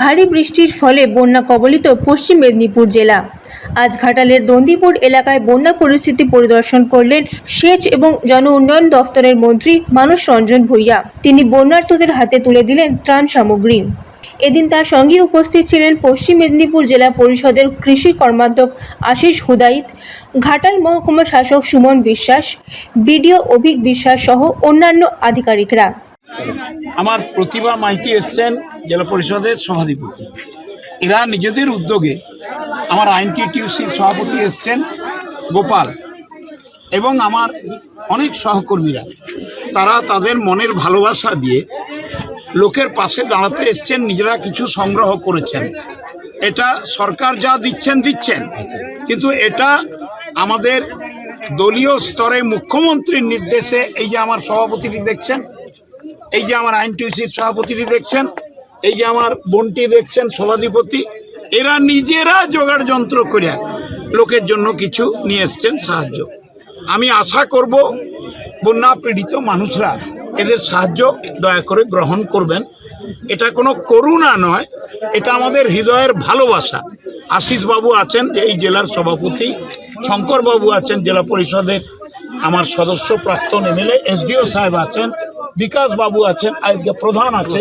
ভারী বৃষ্টির ফলে বন্যা কবলিত পশ্চিম মেদিনীপুর জেলা। আজ ঘাটালের দন্দিপুর এলাকায় বন্যা পরিস্থিতি পরিদর্শন করলেন সেচ এবং জন উন্নয়ন দফতরের মন্ত্রী মানস রঞ্জন ভূঁইয়া। তিনি বন্যার্থদের হাতে তুলে দিলেন ত্রাণ সামগ্রী। এদিন তার সঙ্গে উপস্থিত ছিলেন পশ্চিম মেদিনীপুর জেলা পরিষদের কৃষি কর্মাধ্যক্ষ আশিস হুদাইত ঘাটাল মহকুমা শাসক সুমন বিশ্বাস, বিডিও অভিক বিশ্বাস সহ অন্যান্য আধিকারিকরা। আমার প্রতিভা মাইতি এসছেন জেলা পরিষদের সভাধিপতি। এরা নিজেদের উদ্যোগে আমার আইনটিটিউসির সভাপতি এসছেন গোপাল এবং আমার অনেক সহকর্মীরা। তারা তাদের মনের ভালোবাসা দিয়ে লোকের পাশে দাঁড়াতে এসছেন, নিজেরা কিছু সংগ্রহ করেছেন। এটা সরকার যা দিচ্ছেন দিচ্ছেন। কিন্তু এটা আমাদের দলীয় স্তরে মুখ্যমন্ত্রীর নির্দেশে এই যে আমার সভাপতিটি দেখছেন এই যে আমার আইন টিউসির সভাপতিটি দেখছেন, এই যে আমার বোনটি দেখছেন, সভাধিপতি, এরা নিজেরা জোগাড় যন্ত্র করে লোকের জন্য কিছু নিয়ে এসছেন সাহায্য। আমি আশা করব বন্যা পীড়িত মানুষরা এদের সাহায্য দয়া করে গ্রহণ করবেন। এটা কোনো করুণা নয়, এটা আমাদের হৃদয়ের ভালোবাসা। আশিস বাবু আছেন এই জেলার সভাপতি, শঙ্কর বাবু আছেন জেলা পরিষদের আমার সদস্য প্রাক্তন এমএলএ এসডিও সাহেব আছেন বিকাশ বাবু আছেন আজকে প্রধান আছে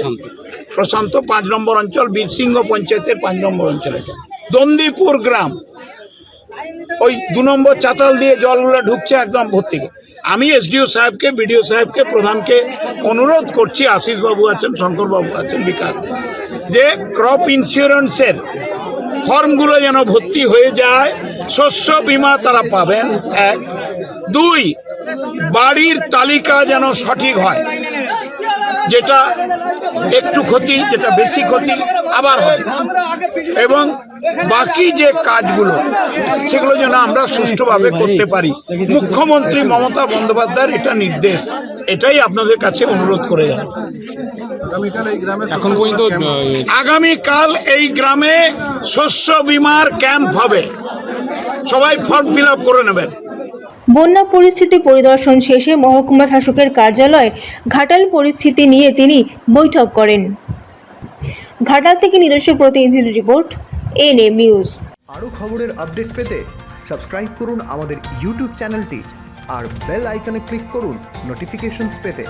প্রশান্ত। পাঁচ নম্বর অঞ্চল বীরসিংহ পঞ্চায়েতের পাঁচ নম্বর অঞ্চল এটা। দন্দিপুর গ্রাম ওই দু নম্বর চাতাল দিয়ে জলগুলো ঢুকছে একদম ভর্তি। করে। আমি এসডিও সাহেবকে বিডিও সাহেবকে প্রধানকে অনুরোধ করছি আশিস বাবু আছেন শঙ্কর বাবু আছেন বিকাশ যে ক্রপ ইন্স্যুরেন্সের ফর্মগুলো যেন ভর্তি হয়ে যায় শস্য বীমা তারা পাবেন এক। দুই বাড়ির তালিকা যেন সঠিক হয়। যেটা একটু ক্ষতি যেটা বেশি ক্ষতি আবার হয় এবং বাকি যে কাজগুলো সেগুলো যেন আমরা সুষ্ঠুভাবে করতে পারি। মুখ্যমন্ত্রী মমতা বন্দ্যোপাধ্যায়ের এটা নির্দেশ। এটাই আপনাদের কাছে অনুরোধ করে যায় আগামীকাল এই গ্রামে শস্য বিমার ক্যাম্প হবে। সবাই ফর্ম ফিল আপ করে নেবেন। বন্যা পরিস্থিতি পরিদর্শন শেষে মহকুমা শাসকের কার্যালয়ে ঘাটাল পরিস্থিতি নিয়ে তিনি বৈঠক করেন। ঘাটাল থেকে নিজস্ব প্রতিনিধির রিপোর্ট, এন এম নিউজ। আরও খবরের আপডেট পেতে সাবস্ক্রাইব করুন আমাদের ইউটিউব চ্যানেলটি আর বেল আইকনে ক্লিক করুন নোটিফিকেশনস পেতে।